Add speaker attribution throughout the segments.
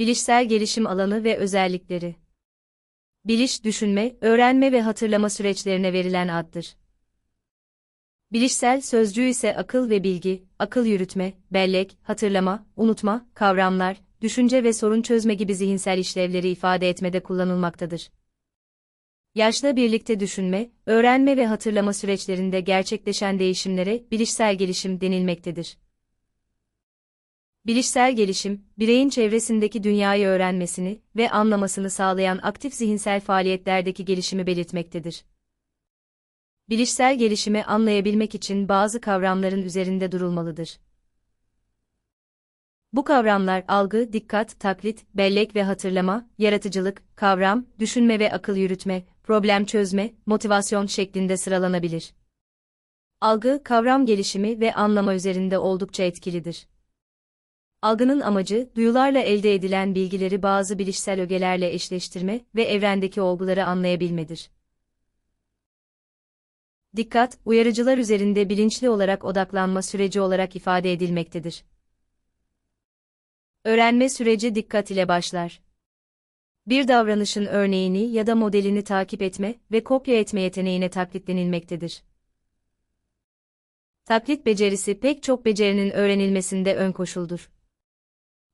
Speaker 1: Bilişsel gelişim alanı ve özellikleri. Biliş, düşünme, öğrenme ve hatırlama süreçlerine verilen addır. Bilişsel sözcüğü ise akıl ve bilgi, akıl yürütme, bellek, hatırlama, unutma, kavramlar, düşünce ve sorun çözme gibi zihinsel işlevleri ifade etmede kullanılmaktadır. Yaşla birlikte düşünme, öğrenme ve hatırlama süreçlerinde gerçekleşen değişimlere bilişsel gelişim denilmektedir. Bilişsel gelişim, bireyin çevresindeki dünyayı öğrenmesini ve anlamasını sağlayan aktif zihinsel faaliyetlerdeki gelişimi belirtmektedir. Bilişsel gelişimi anlayabilmek için bazı kavramların üzerinde durulmalıdır. Bu kavramlar algı, dikkat, taklit, bellek ve hatırlama, yaratıcılık, kavram, düşünme ve akıl yürütme, problem çözme, motivasyon şeklinde sıralanabilir. Algı, kavram gelişimi ve anlama üzerinde oldukça etkilidir. Algının amacı, duyularla elde edilen bilgileri bazı bilişsel ögelerle eşleştirme ve evrendeki olguları anlayabilmedir. Dikkat, uyarıcılar üzerinde bilinçli olarak odaklanma süreci olarak ifade edilmektedir. Öğrenme süreci dikkat ile başlar. Bir davranışın örneğini ya da modelini takip etme ve kopya etme yeteneğine taklit denilmektedir. Taklit becerisi pek çok becerinin öğrenilmesinde ön koşuldur.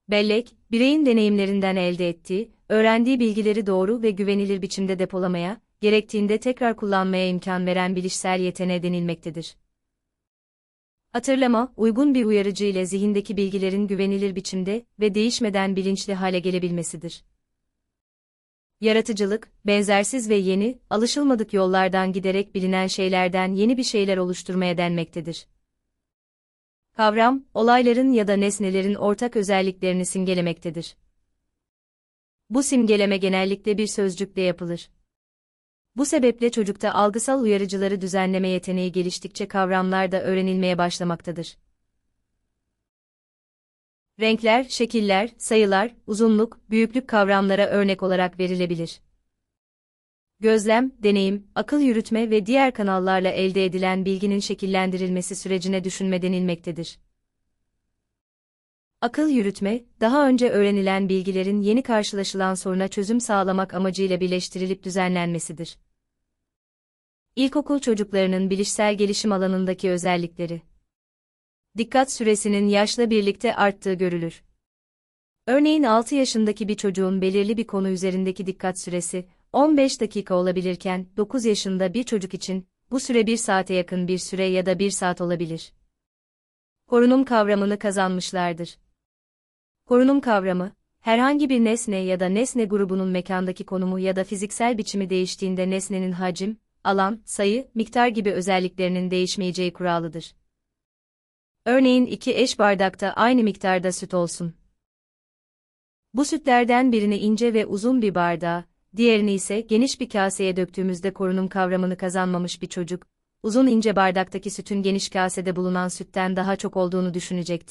Speaker 1: Bellek, bireyin deneyimlerinden elde ettiği, öğrendiği bilgileri doğru ve güvenilir biçimde depolamaya, gerektiğinde tekrar kullanmaya imkan veren bilişsel yeteneğe denilmektedir. Hatırlama, uygun bir uyarıcı ile zihindeki bilgilerin güvenilir biçimde ve değişmeden bilinçli hale gelebilmesidir. Yaratıcılık, benzersiz ve yeni, alışılmadık yollardan giderek bilinen şeylerden yeni bir şeyler oluşturmaya denmektedir. Kavram, olayların ya da nesnelerin ortak özelliklerini simgelemektedir. Bu simgeleme genellikle bir sözcükle yapılır. Bu sebeple çocukta algısal uyarıcıları düzenleme yeteneği geliştikçe kavramlar da öğrenilmeye başlamaktadır. Renkler, şekiller, sayılar, uzunluk, büyüklük kavramlara örnek olarak verilebilir. Gözlem, deneyim, akıl yürütme ve diğer kanallarla elde edilen bilginin şekillendirilmesi sürecine düşünme denilmektedir. Akıl yürütme, daha önce öğrenilen bilgilerin yeni karşılaşılan soruna çözüm sağlamak amacıyla birleştirilip düzenlenmesidir. İlkokul çocuklarının bilişsel gelişim alanındaki özellikleri. Dikkat süresinin yaşla birlikte arttığı görülür. Örneğin 6 yaşındaki bir çocuğun belirli bir konu üzerindeki dikkat süresi 15 dakika olabilirken 9 yaşında bir çocuk için bu süre 1 saate yakın bir süre ya da 1 saat olabilir. Korunum kavramını kazanmışlardır. Korunum kavramı, herhangi bir nesne ya da nesne grubunun mekandaki konumu ya da fiziksel biçimi değiştiğinde nesnenin hacim, alan, sayı, miktar gibi özelliklerinin değişmeyeceği kuralıdır. Örneğin iki eş bardakta aynı miktarda süt olsun. Bu sütlerden birini ince ve uzun bir bardağa, diğerini ise geniş bir kaseye döktüğümüzde korunum kavramını kazanmamış bir çocuk, uzun ince bardaktaki sütün geniş kasede bulunan sütten daha çok olduğunu düşünecektir.